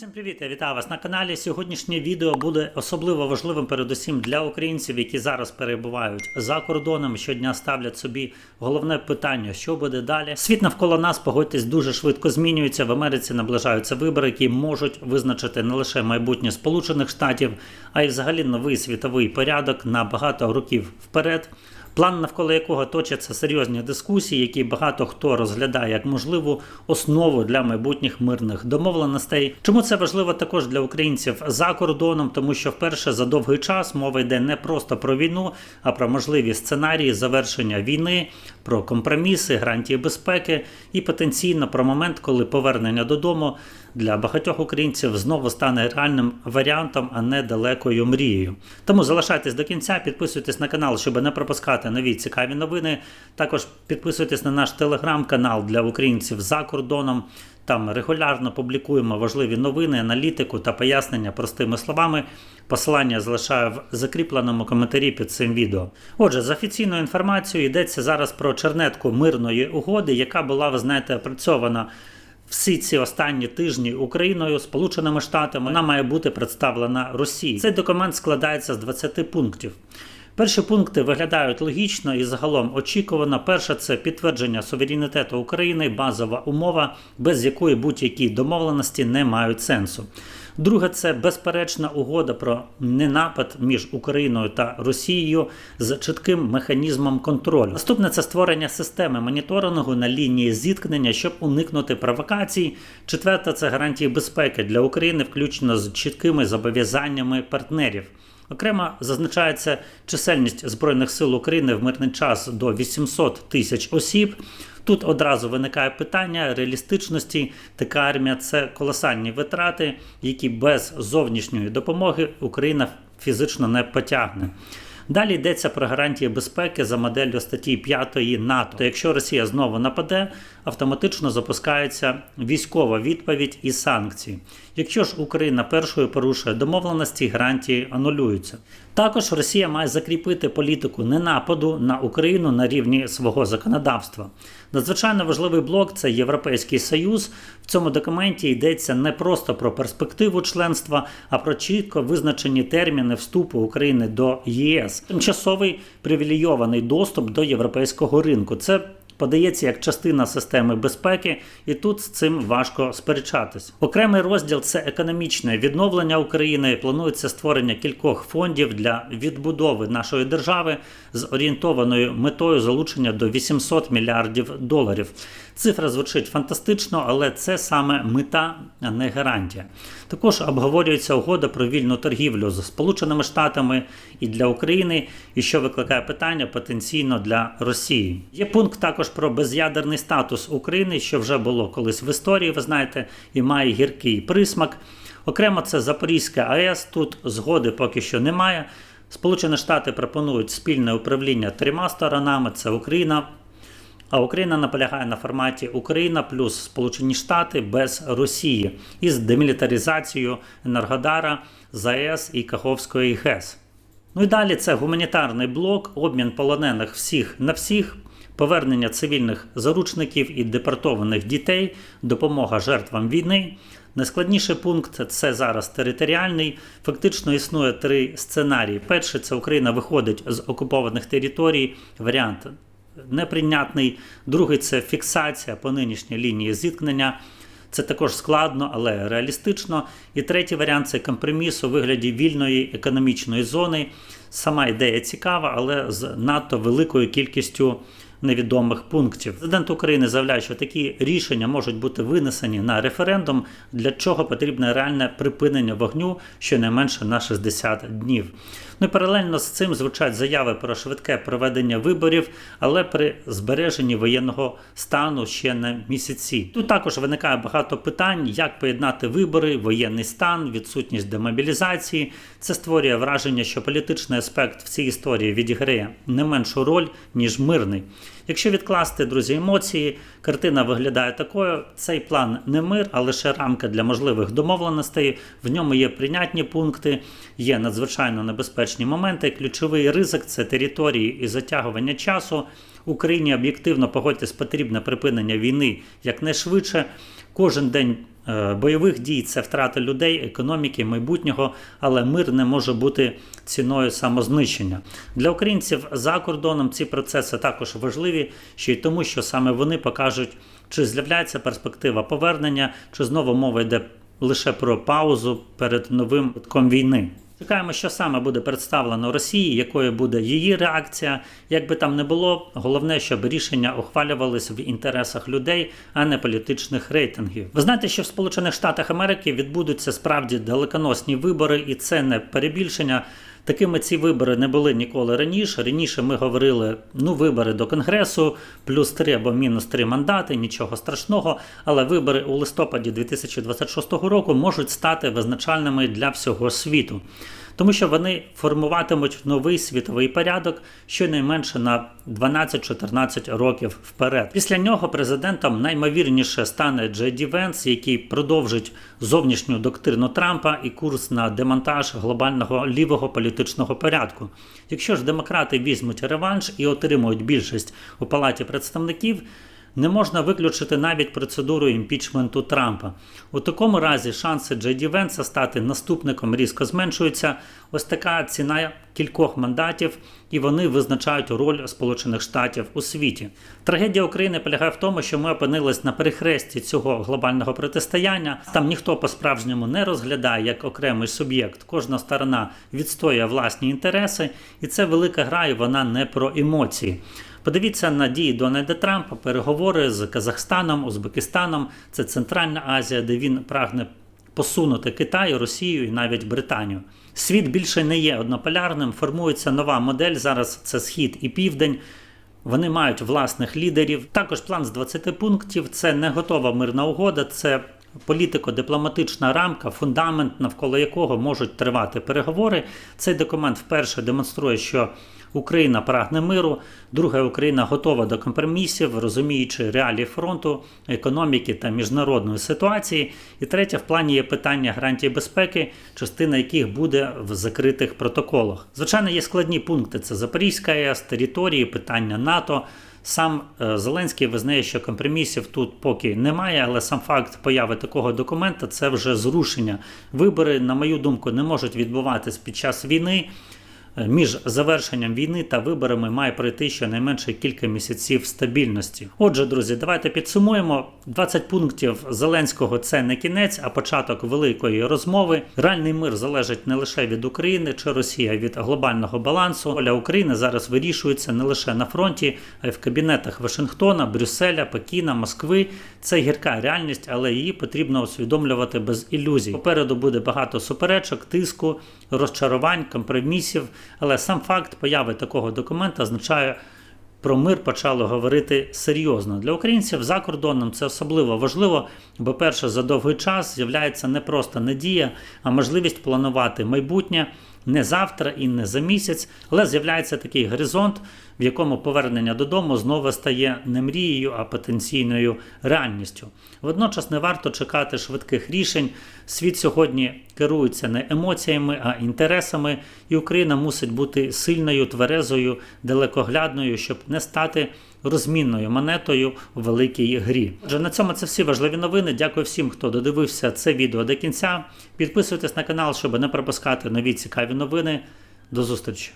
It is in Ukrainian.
Всім привіт, я вітаю вас на каналі. Сьогоднішнє відео буде особливо важливим передусім для українців, які зараз перебувають за кордоном. Щодня ставлять собі головне питання, що буде далі. Світ навколо нас, погодьтесь, дуже швидко змінюється. В Америці наближаються вибори, які можуть визначити не лише майбутнє Сполучених Штатів, а й взагалі новий світовий порядок на багато років вперед. План, навколо якого точаться серйозні дискусії, які багато хто розглядає як можливу основу для майбутніх мирних домовленостей. Чому це важливо також для українців за кордоном? Тому що вперше за довгий час мова йде не просто про війну, а про можливі сценарії завершення війни, про компроміси, гарантії безпеки і потенційно про момент, коли повернення додому для багатьох українців знову стане реальним варіантом, а не далекою мрією. Тому залишайтесь до кінця, підписуйтесь на канал, щоб не пропускати нові цікаві новини. Також підписуйтесь на наш телеграм-канал для українців за кордоном. Там регулярно публікуємо важливі новини, аналітику та пояснення простими словами. Посилання залишаю в закріпленому коментарі під цим відео. Отже, з офіційною інформацією йдеться зараз про чернетку мирної угоди, яка була, ви знаєте, опрацьована всі ці останні тижні Україною, Сполученими Штатами, вона має бути представлена Росії. Цей документ складається з 20 пунктів. Перші пункти виглядають логічно і загалом очікувано. Перше це підтвердження суверенітету України, базова умова, без якої будь-які домовленості не мають сенсу. Друге, це безперечна угода про ненапад між Україною та Росією з чітким механізмом контролю. Наступне це створення системи моніторингу на лінії зіткнення, щоб уникнути провокацій. Четверте це гарантії безпеки для України, включно з чіткими зобов'язаннями партнерів. Окремо зазначається чисельність Збройних сил України в мирний час до 800 тисяч осіб. Тут одразу виникає питання реалістичності. Така армія це колосальні витрати, які без зовнішньої допомоги Україна фізично не потягне. Далі йдеться про гарантії безпеки за моделлю статті 5 НАТО. То якщо Росія знову нападе, автоматично запускається військова відповідь і санкції. Якщо ж Україна першою порушує домовленості, гарантії анулюються. Також Росія має закріпити політику ненападу на Україну на рівні свого законодавства. Надзвичайно важливий блок це Європейський Союз. В цьому документі йдеться не просто про перспективу членства, а про чітко визначені терміни вступу України до ЄС. Тимчасовий привілейований доступ до європейського ринку. Це подається як частина системи безпеки, і тут з цим важко сперечатись. Окремий розділ це економічне відновлення України. Планується створення кількох фондів для відбудови нашої держави з орієнтованою метою залучення до 800 мільярдів доларів. Цифра звучить фантастично, але це саме мета, а не гарантія. Також обговорюється угода про вільну торгівлю з Сполученими Штатами і для України, і що викликає питання потенційно для Росії. Є пункт також про без'ядерний статус України, що вже було колись в історії, ви знаєте, і має гіркий присмак. Окремо, це Запорізька АЕС. Тут згоди поки що немає. Сполучені Штати пропонують спільне управління трьома сторонами: це Україна. А Україна наполягає на форматі Україна плюс Сполучені Штати без Росії із демілітаризацією Енергодара, ЗАЕС і Каховської ГЕС. Ну і далі це гуманітарний блок, обмін полонених всіх на всіх, повернення цивільних заручників і депортованих дітей, допомога жертвам війни. Найскладніший пункт це зараз територіальний. Фактично існує три сценарії. Перший це Україна виходить з окупованих територій. Варіант неприйнятний. Другий це фіксація по нинішній лінії зіткнення. Це також складно, але реалістично. І третій варіант це компроміс у вигляді вільної економічної зони. Сама ідея цікава, але з надто великою кількістю невідомих пунктів. Президент України заявляє, що такі рішення можуть бути винесені на референдум, для чого потрібне реальне припинення вогню щонайменше на 60 днів. Ну і паралельно з цим звучать заяви про швидке проведення виборів, але при збереженні воєнного стану ще на місяці. Тут також виникає багато питань, як поєднати вибори, воєнний стан, відсутність демобілізації. Це створює враження, що політичний аспект в цій історії відіграє не меншу роль ніж мирний. Якщо відкласти, друзі, емоції, картина виглядає такою: цей план не мир, а лише рамка для можливих домовленостей. В ньому є прийнятні пункти, є надзвичайно небезпечні моменти. Ключовий ризик це території і затягування часу. Україні об'єктивно погодьтесь потрібне припинення війни якнайшвидше. Кожен день е, бойових дій це втрата людей, економіки, майбутнього, але мир не може бути ціною самознищення. Для українців за кордоном ці процеси також важливі, ще й тому, що саме вони покажуть, чи з'являється перспектива повернення, чи знову мова йде лише про паузу перед новим витком війни. Чекаємо, що саме буде представлено Росії, якою буде її реакція. Як би там не було, головне, щоб рішення ухвалювалися в інтересах людей, а не політичних рейтингів. Ви знаєте, що в Сполучених Штатах Америки відбудуться справді далеконосні вибори, і це не перебільшення. Такими ці вибори не були ніколи раніше. Раніше ми говорили, ну, вибори до Конгресу, плюс 3 або мінус 3 мандати, нічого страшного. Але вибори у листопаді 2026 року можуть стати визначальними для всього світу. Тому що вони формуватимуть новий світовий порядок щонайменше на 12-14 років вперед. Після нього президентом наймовірніше стане Джей Ді Венс, який продовжить зовнішню доктрину Трампа і курс на демонтаж глобального лівого політичного порядку. Якщо ж демократи візьмуть реванш і отримують більшість у палаті представників. Не можна виключити навіть процедуру імпічменту Трампа. У такому разі шанси Джей Ді Венса стати наступником різко зменшуються. Ось така ціна кількох мандатів, і вони визначають роль Сполучених Штатів у світі. Трагедія України полягає в тому, що ми опинились на перехресті цього глобального протистояння. Там ніхто по-справжньому не розглядає як окремий суб'єкт. Кожна сторона відстоює власні інтереси, і це велика гра, і вона не про емоції. Подивіться на дії Дональда Трампа, переговори з Казахстаном, Узбекистаном. Це Центральна Азія, де він прагне посунути Китай, Росію і навіть Британію. Світ більше не є однополярним, формується нова модель. Зараз це схід і південь. Вони мають власних лідерів. Також план з 20 пунктів це не готова мирна угода, це політико-дипломатична рамка, фундамент, навколо якого можуть тривати переговори. Цей документ вперше демонструє, що Україна прагне миру, друга Україна готова до компромісів, розуміючи реалії фронту, економіки та міжнародної ситуації. І третє, в плані є питання гарантій безпеки, частина яких буде в закритих протоколах. Звичайно, є складні пункти: це Запорізька АЕС, території, питання НАТО. Сам е, Зеленський визнає, що компромісів тут поки немає, але сам факт появи такого документа це вже зрушення. Вибори, на мою думку, не можуть відбуватись під час війни. Е, Між завершенням війни та виборами має пройти щонайменше кілька місяців стабільності. Отже, друзі, давайте підсумуємо. 20 пунктів Зеленського це не кінець, а початок великої розмови. Реальний мир залежить не лише від України чи Росії, а від глобального балансу. Воля України зараз вирішується не лише на фронті, а й в кабінетах Вашингтона, Брюсселя, Пекіна, Москви. Це гірка реальність, але її потрібно усвідомлювати без ілюзій. Попереду буде багато суперечок, тиску, розчарувань, компромісів. Але сам факт появи такого документа означає. Про мир почали говорити серйозно для українців за кордоном. Це особливо важливо, бо перше за довгий час з'являється не просто надія, а можливість планувати майбутнє не завтра і не за місяць, але з'являється такий горизонт, в якому повернення додому знову стає не мрією, а потенційною реальністю. Водночас не варто чекати швидких рішень. Світ сьогодні керується не емоціями, а інтересами, і Україна мусить бути сильною, тверезою, далекоглядною, щоб не стати розмінною монетою у великій грі. Отже, на цьому це всі важливі новини. Дякую всім, хто додивився це відео до кінця. Підписуйтесь на канал, щоб не пропускати нові цікаві новини. До зустрічі!